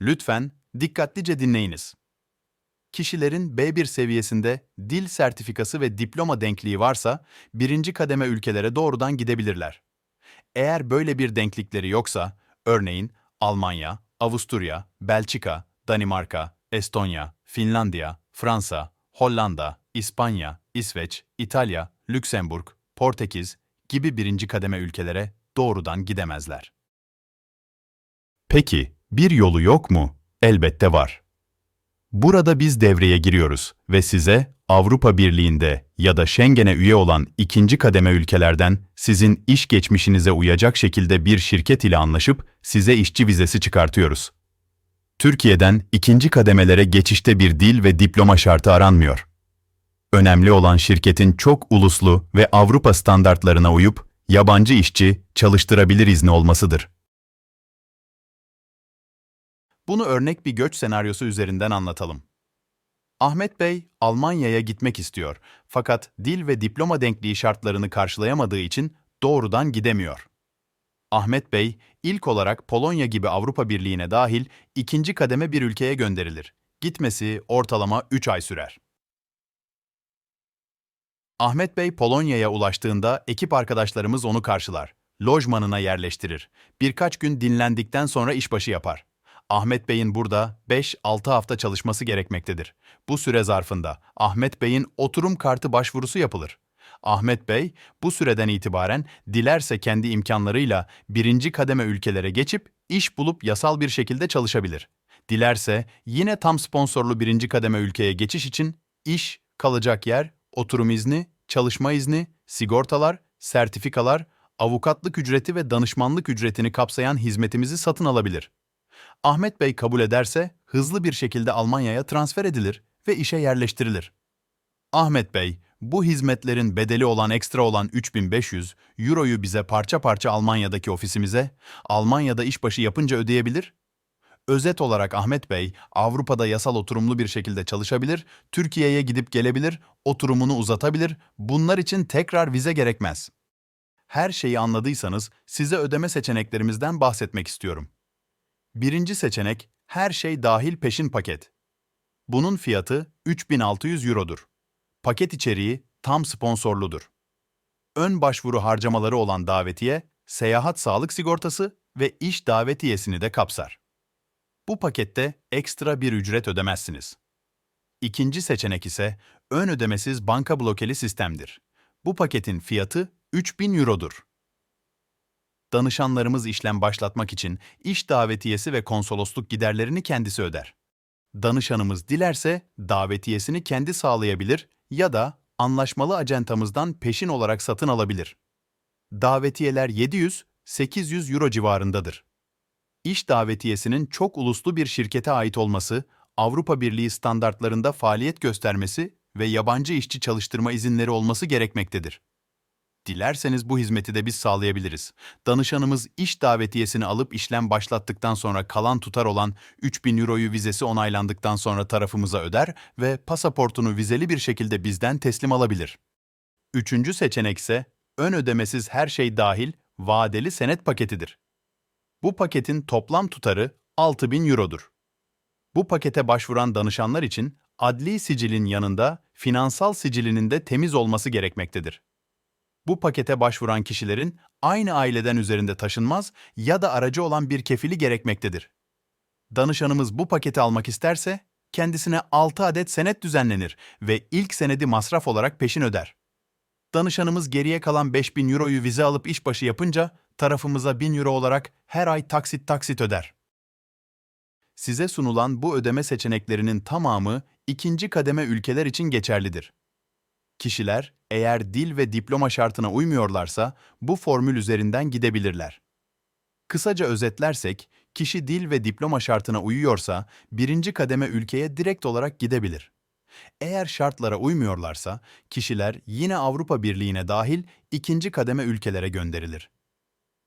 Lütfen dikkatlice dinleyiniz. Kişilerin B1 seviyesinde dil sertifikası ve diploma denkliği varsa birinci kademe ülkelere doğrudan gidebilirler. Eğer böyle bir denklikleri yoksa, örneğin Almanya, Avusturya, Belçika, Danimarka, Estonya, Finlandiya, Fransa, Hollanda, İspanya, İsveç, İtalya, Lüksemburg, Portekiz gibi birinci kademe ülkelere doğrudan gidemezler. Peki, bir yolu yok mu? Elbette var. Burada biz devreye giriyoruz ve size Avrupa Birliği'nde ya da Schengen'e üye olan ikinci kademe ülkelerden sizin iş geçmişinize uyacak şekilde bir şirket ile anlaşıp size işçi vizesi çıkartıyoruz. Türkiye'den ikinci kademelere geçişte bir dil ve diploma şartı aranmıyor. Önemli olan şirketin çok uluslu ve Avrupa standartlarına uyup yabancı işçi çalıştırabilir izni olmasıdır. Bunu örnek bir göç senaryosu üzerinden anlatalım. Ahmet Bey, Almanya'ya gitmek istiyor fakat dil ve diploma denkliği şartlarını karşılayamadığı için doğrudan gidemiyor. Ahmet Bey, ilk olarak Polonya gibi Avrupa Birliği'ne dahil ikinci kademe bir ülkeye gönderilir. Gitmesi ortalama 3 ay sürer. Ahmet Bey Polonya'ya ulaştığında ekip arkadaşlarımız onu karşılar. Lojmanına yerleştirir. Birkaç gün dinlendikten sonra işbaşı yapar. Ahmet Bey'in burada 5-6 hafta çalışması gerekmektedir. Bu süre zarfında Ahmet Bey'in oturum kartı başvurusu yapılır. Ahmet Bey bu süreden itibaren dilerse kendi imkanlarıyla birinci kademe ülkelere geçip iş bulup yasal bir şekilde çalışabilir. Dilerse yine tam sponsorlu birinci kademe ülkeye geçiş için iş, kalacak yer, oturum izni, çalışma izni, sigortalar, sertifikalar, avukatlık ücreti ve danışmanlık ücretini kapsayan hizmetimizi satın alabilir. Ahmet Bey kabul ederse hızlı bir şekilde Almanya'ya transfer edilir ve işe yerleştirilir. Ahmet Bey, bu hizmetlerin bedeli olan ekstra olan 3500 euroyu bize parça parça Almanya'daki ofisimize, Almanya'da işbaşı yapınca ödeyebilir. Özet olarak Ahmet Bey, Avrupa'da yasal oturumlu bir şekilde çalışabilir, Türkiye'ye gidip gelebilir, oturumunu uzatabilir, bunlar için tekrar vize gerekmez. Her şeyi anladıysanız size ödeme seçeneklerimizden bahsetmek istiyorum. Birinci seçenek, her şey dahil peşin paket. Bunun fiyatı 3600 Euro'dur. Paket içeriği tam sponsorludur. Ön başvuru harcamaları olan davetiye, seyahat sağlık sigortası ve iş davetiyesini de kapsar. Bu pakette ekstra bir ücret ödemezsiniz. İkinci seçenek ise ön ödemesiz banka blokeli sistemdir. Bu paketin fiyatı 3000 Euro'dur danışanlarımız işlem başlatmak için iş davetiyesi ve konsolosluk giderlerini kendisi öder. Danışanımız dilerse davetiyesini kendi sağlayabilir ya da anlaşmalı acentamızdan peşin olarak satın alabilir. Davetiyeler 700-800 euro civarındadır. İş davetiyesinin çok uluslu bir şirkete ait olması, Avrupa Birliği standartlarında faaliyet göstermesi ve yabancı işçi çalıştırma izinleri olması gerekmektedir. Dilerseniz bu hizmeti de biz sağlayabiliriz. Danışanımız iş davetiyesini alıp işlem başlattıktan sonra kalan tutar olan 3000 euroyu vizesi onaylandıktan sonra tarafımıza öder ve pasaportunu vizeli bir şekilde bizden teslim alabilir. Üçüncü seçenek ise ön ödemesiz her şey dahil vadeli senet paketidir. Bu paketin toplam tutarı 6000 eurodur. Bu pakete başvuran danışanlar için adli sicilin yanında finansal sicilinin de temiz olması gerekmektedir bu pakete başvuran kişilerin aynı aileden üzerinde taşınmaz ya da aracı olan bir kefili gerekmektedir. Danışanımız bu paketi almak isterse kendisine 6 adet senet düzenlenir ve ilk senedi masraf olarak peşin öder. Danışanımız geriye kalan 5000 euroyu vize alıp işbaşı yapınca tarafımıza 1000 euro olarak her ay taksit taksit öder. Size sunulan bu ödeme seçeneklerinin tamamı ikinci kademe ülkeler için geçerlidir. Kişiler eğer dil ve diploma şartına uymuyorlarsa bu formül üzerinden gidebilirler. Kısaca özetlersek, kişi dil ve diploma şartına uyuyorsa birinci kademe ülkeye direkt olarak gidebilir. Eğer şartlara uymuyorlarsa kişiler yine Avrupa Birliği'ne dahil ikinci kademe ülkelere gönderilir.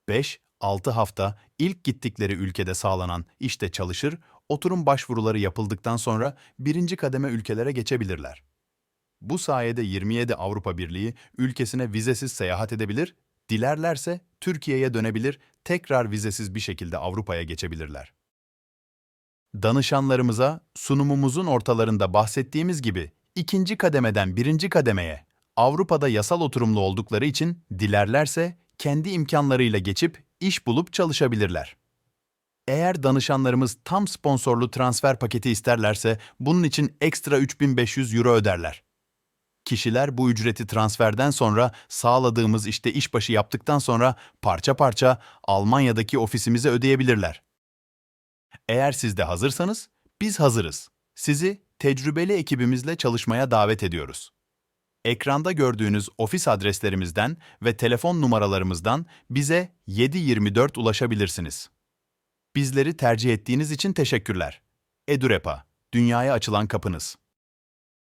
5-6 hafta ilk gittikleri ülkede sağlanan işte çalışır, oturum başvuruları yapıldıktan sonra birinci kademe ülkelere geçebilirler. Bu sayede 27 Avrupa Birliği ülkesine vizesiz seyahat edebilir, dilerlerse Türkiye'ye dönebilir, tekrar vizesiz bir şekilde Avrupa'ya geçebilirler. Danışanlarımıza sunumumuzun ortalarında bahsettiğimiz gibi ikinci kademeden birinci kademeye Avrupa'da yasal oturumlu oldukları için dilerlerse kendi imkanlarıyla geçip iş bulup çalışabilirler. Eğer danışanlarımız tam sponsorlu transfer paketi isterlerse bunun için ekstra 3500 euro öderler. Kişiler bu ücreti transferden sonra sağladığımız işte işbaşı yaptıktan sonra parça parça Almanya'daki ofisimize ödeyebilirler. Eğer siz de hazırsanız biz hazırız. Sizi tecrübeli ekibimizle çalışmaya davet ediyoruz. Ekranda gördüğünüz ofis adreslerimizden ve telefon numaralarımızdan bize 7/24 ulaşabilirsiniz. Bizleri tercih ettiğiniz için teşekkürler. Edurepa, dünyaya açılan kapınız.